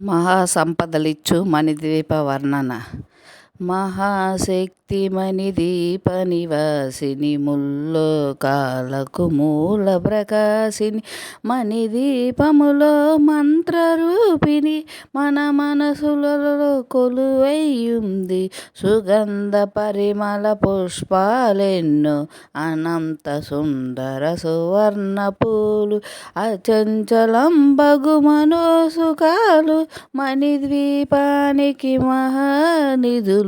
మహాసంపదలిచ్చు మణిద్వీప వర్ణన మహాశక్తిమణి దీప నివాసిని ముల్లోకాలకు మూల ప్రకాశిని మణి దీపములో మంత్రరూపిణి మన మనసులలో కొలువయ్యుంది సుగంధ పరిమళ పుష్పాలెన్నో అనంత సుందర సువర్ణ పూలు అచంచలంబగు మనోసుకాలు మణిద్వీపానికి మహానిధులు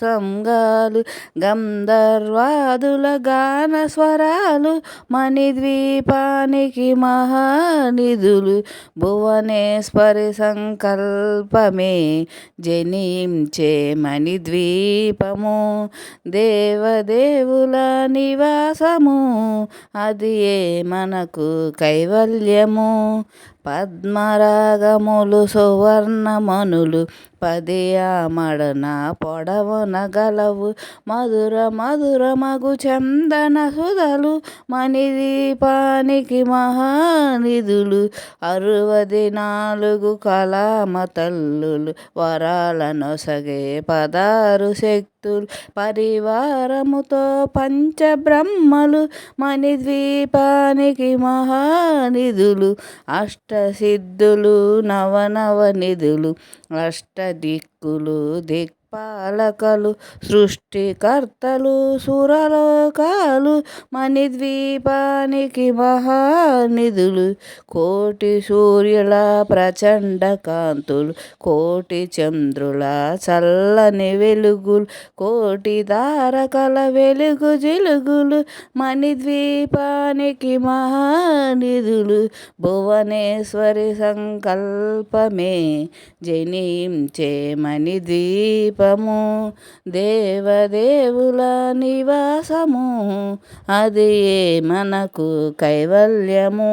సంగాలు గంధర్వాదుల గాన స్వరాలు మణిద్వీపానికి మహానిధులు భువనేశ్వరి సంకల్పమే జనించే మణిద్వీపము దేవదేవుల నివాసము అది ఏ మనకు కైవల్యము? పద్మరాగములు సువర్ణమణులు పది ఆమడన పొడవున గలవు మధుర మధుర మగు చందన సుధలు మణిదీపానికి మహానిధులు అరవది నాలుగు కళామ తల్లులు వరాలనొసగే పదారు శక్తి భక్తులు పరివారముతో పంచబ్రహ్మలు మణిద్వీపానికి మహానిధులు అష్టసిద్ధులు నవనవ నిధులు అష్టదిక్కులు దిక్ పాలకలు సృష్టికర్తలు సురలోకాలు మణిద్వీపానికి మహానిధులు కోటి సూర్యుల ప్రచండ కాంతులు కోటి చంద్రుల చల్లని వెలుగులు కోటి తారకల వెలుగు జిలుగులు మణిద్వీపానికి మహానిధులు భువనేశ్వరి సంకల్పమే జనించే మణిద్వీప ద్వీపము దేవదేవుల నివాసము అది మనకు కైవల్యము?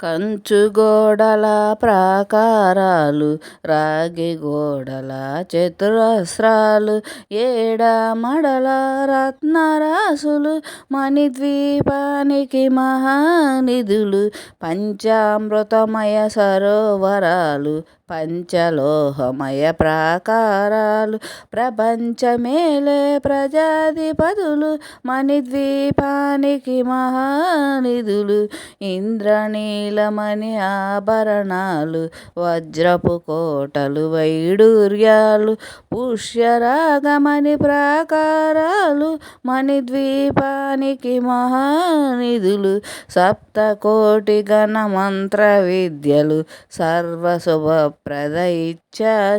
కంచు గోడల ప్రాకారాలు రాగి గోడల చతురస్రాలు ఏడ మడల రత్నరాసులు మణిద్వీపానికి మహానిధులు పంచామృతమయ సరోవరాలు పంచలోహమయ ప్రాకారాలు ప్రపంచమేలే ప్రజాధిపతులు మణిద్వీపానికి మహానిధులు ఇంద్రనీలమణి ఆభరణాలు వజ్రపు కోటలు వైడూర్యాలు పుష్యరాగమణి ప్రాకారాలు మణిద్వీపానికి మహానిధులు సప్తకోటి గణ మంత్ర విద్యలు సర్వశుభ ప్రద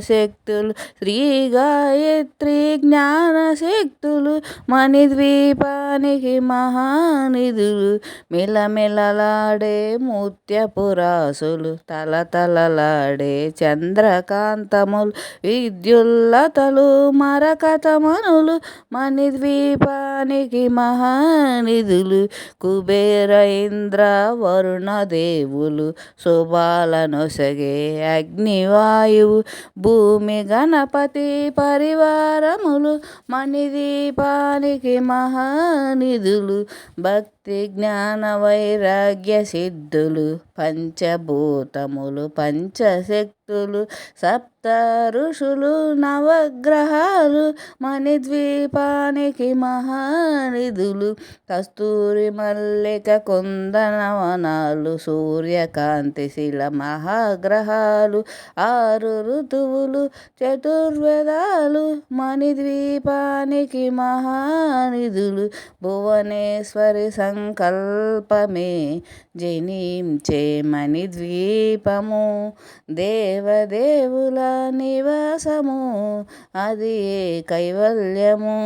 శక్తులు శ్రీ గాయత్రి జ్ఞానశక్తులు మణిద్వీపానికి మహానిధులు మిలమిలలాడే ముత్యపురాసులు తలతలలాడే చంద్రకాంతములు విద్యుల్లతలు మరకతమనులు మణిద్వీపానికి మహానిధులు కుబేర ఇంద్ర వరుణ దేవులు శుభాలనొసగే అగ్నివాయువు భూమి గణపతి పరివారములు మణిదీపానికి మహానిధులు భక్తి త్రిజ్ఞాన వైరాగ్య సిద్ధులు పంచభూతములు పంచశక్తులు సప్త ఋషులు నవగ్రహాలు మణిద్వీపానికి మహానిధులు కస్తూరి మల్లిక కుందనవనాలు సూర్యకాంతి శిల మహాగ్రహాలు ఆరు ఋతువులు చతుర్వేదాలు మణిద్వీపానికి మహానిధులు భువనేశ్వరి సంకల్పమే జనించే మణిద్వీపము. దేవదేవుల నివాసము అది కైవల్యము?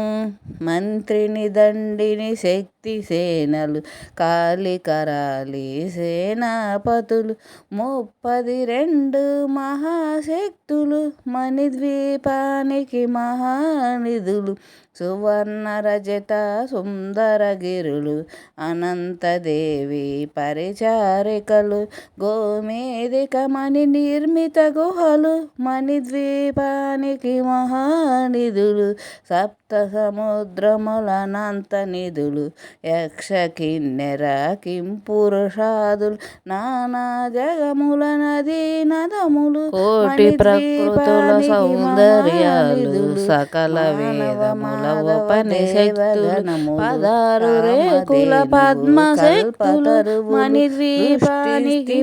మంత్రిని దండిని శక్తి శక్తి సేనలు కాళికరాలి సేనాపతులు ముప్పది రెండు మహాశక్తులు మణిద్వీపానికి మహానిధులు సువర్ణ రజత సుందరగిరులు అనంతదేవి పరిచారికలు గోమేదిక మణి నిర్మిత గుహలు మణిద్వీపానికి మహానిధులు సప్త సముద్రములనంత నిధులు యక్ష కిన్నెర కింపురుషాదులు నానా జగముల నదీ నదములు కోటి ప్రకృతుల సౌందర్యాలు సకల వేదముల ఉపనిషత్తులు పదారు రేకుల పద్మ శక్తులు మణిద్వీపానికి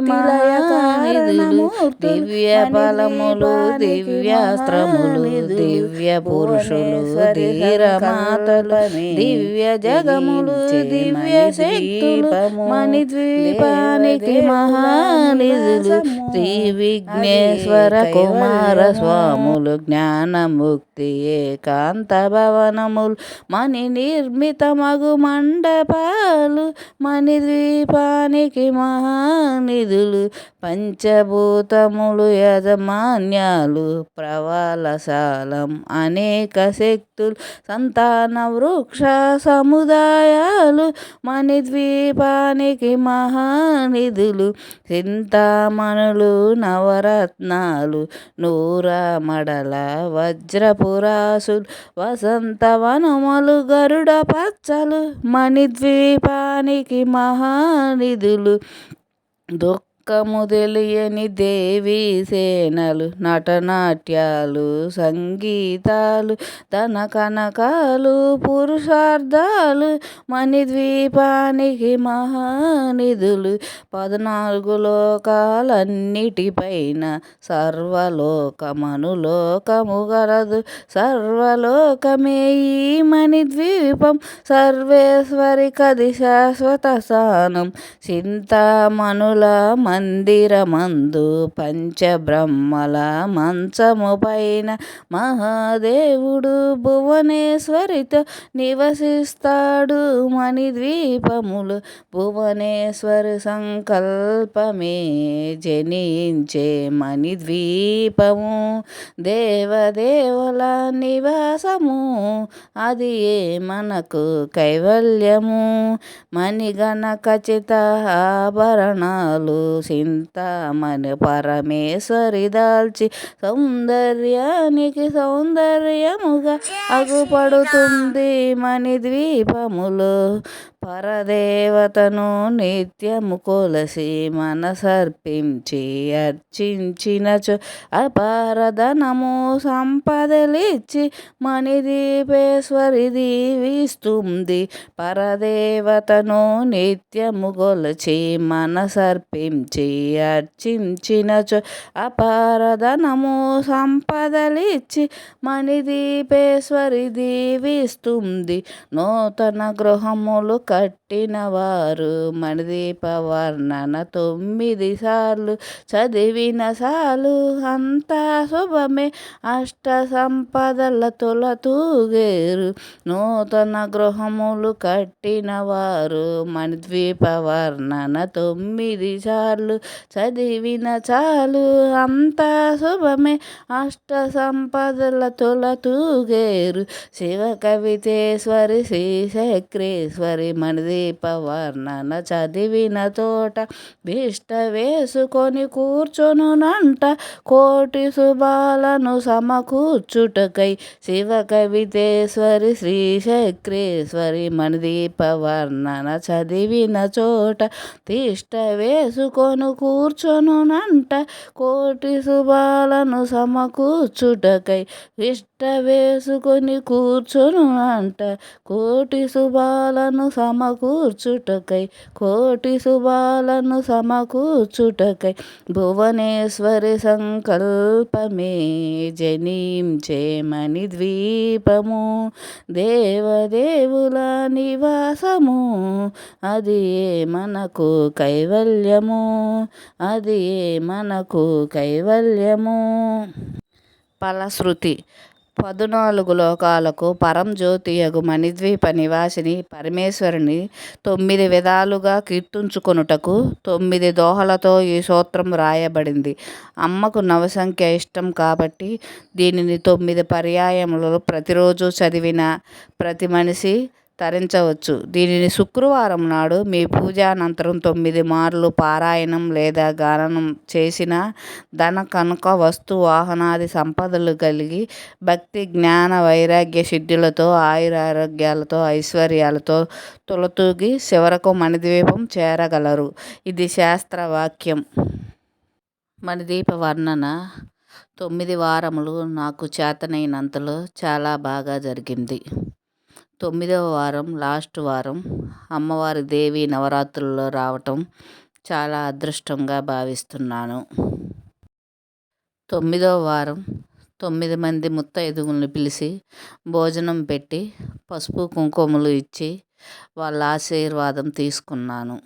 దివ్య ఫలములు దివ్యాస్త్రములు దివ్య పురుషులు ధీర మాతలు దివ్య జగములు దివ్య శక్తులు మణిద్వీపానికి మహానిధులు. శ్రీ విఘ్నేశ్వర కుమార స్వాములు జ్ఞానముక్తి ఏకాంత భవనములు మణి నిర్మిత మగు మండపాలు మణిద్వీపానికి మహానిధులు పంచభూతములు యజమాన్యాలు ప్రవాలశాలం అనేక శక్తులు సంతాన వృక్ష సముదాయాలు మణిద్వీపానికి మహానిధులు చింతామణులు నవరత్నాలు నూరమడల వజ్రపురాసులు వసంతవనములు గరుడ పచ్చలు మణిద్వీపానికి మహానిధులు దుఃఖ తెలియని దేవీ సేనలు నటనాట్యాలు సంగీతాలు ధన కనకాలు పురుషార్థాలు మణిద్వీపానికి మహానిధులు పద్నాలుగు లోకాలన్నిటిపైన సర్వలోకమనులోకము గలదు. సర్వలోకమే ఈ మణిద్వీపం సర్వేశ్వరి కది శాశ్వత స్థానం. చింతామణుల మందిరమందు పంచబ్రహ్మల మంచము పైన మహాదేవుడు భువనేశ్వరితో నివసిస్తాడు మణిద్వీపములు. భువనేశ్వరు సంకల్పమే జనించే మణిద్వీపము. దేవదేవుల నివాసము అది ఏ మనకు కైవల్యము? మణిగణ ఖచ్చిత ఆభరణాలు చింతామణి పరమేశ్వరి దాల్చి సౌందర్యానికి సౌందర్యముగా అగుపడుతుంది మణిద్వీపములో పరదేవతను నిత్యము కొలసి మనసర్పించి అర్చించినచు అపారధనము సంపదలిచ్చి మణిదీపేశ్వరి దీవిస్తుంది పరదేవతను నిత్యము కొలచి మనసర్పించి అర్చించినచు అపారధనము సంపదలిచ్చి మణిదీపేశ్వరి దీవిస్తుంది నూతన గృహములు క వారు మణిదీప వర్ణన తొమ్మిది సార్లు చదివిన సాలు అంతా శుభమే. అష్ట సంపదల తొలతూగేరు నూతన గృహములు కట్టినవారు మణిద్వీప వర్ణన తొమ్మిది సార్లు చదివిన చాలు అంతా శుభమే. అష్ట సంపదల తొలతూగేరు శివ కవితేశ్వరి శ్రీ శక్రేశ్వరి మణిదీప వర్ణన చదివిన తోట విష్ట వేసుకొని కూర్చొనునంట. కోటి శుభాలను సమకూర్చుటకై శివ కవితేశ్వరి శ్రీ శక్రేశ్వరి మణి వర్ణన చదివిన చోట తిష్ట వేసుకొని కూర్చొనునంట. కోటి శుభాలను సమకూర్చుటకై విష్ట వేసుకొని కూర్చొను అంట. కోటి శుభాలను సమకూర్చుటకై కోటి శుభాలను సమకూర్చుటకై భువనేశ్వరి సంకల్పమే జనించే ద్వీపము. దేవదేవుల నివాసము అది మనకు కైవల్యము? అది మనకు కైవల్యము? ఫలశ్రుతి పదునాలుగు లోకాలకు పరంజ్యోతియగు మణిద్వీప నివాసిని పరమేశ్వరుని తొమ్మిది విధాలుగా కీర్తించుకొనుటకు తొమ్మిది దోహలతో ఈ సూత్రం రాయబడింది. అమ్మకు నవసంఖ్య ఇష్టం కాబట్టి దీనిని తొమ్మిది పర్యాయములలో ప్రతిరోజు చదివిన ప్రతి మనిషి తరించవచ్చు. దీనిని శుక్రవారం నాడు మీ పూజానంతరం తొమ్మిది మార్లు పారాయణం లేదా గానం చేసిన ధన కనుక వస్తు వాహనాది సంపదలు కలిగి భక్తి జ్ఞాన వైరాగ్య సిద్ధులతో ఆయురారోగ్యాలతో ఐశ్వర్యాలతో తులతూగి చివరకు మణిద్వీపం చేరగలరు. ఇది శాస్త్రవాక్యం మణిదీప వర్ణన తొమ్మిది వారములు నాకు చేతనైనంతలో చాలా బాగా జరిగింది. తొమ్మిదవ వారం లాస్ట్ వారం అమ్మవారి దేవి నవరాత్రుల్లో రావటం చాలా అదృష్టంగా భావిస్తున్నాను. తొమ్మిదవ వారం తొమ్మిది మంది ముత్తైదువులను పిలిచి భోజనం పెట్టి పసుపు కుంకుమలు ఇచ్చి వాళ్ళ ఆశీర్వాదం తీసుకున్నాను.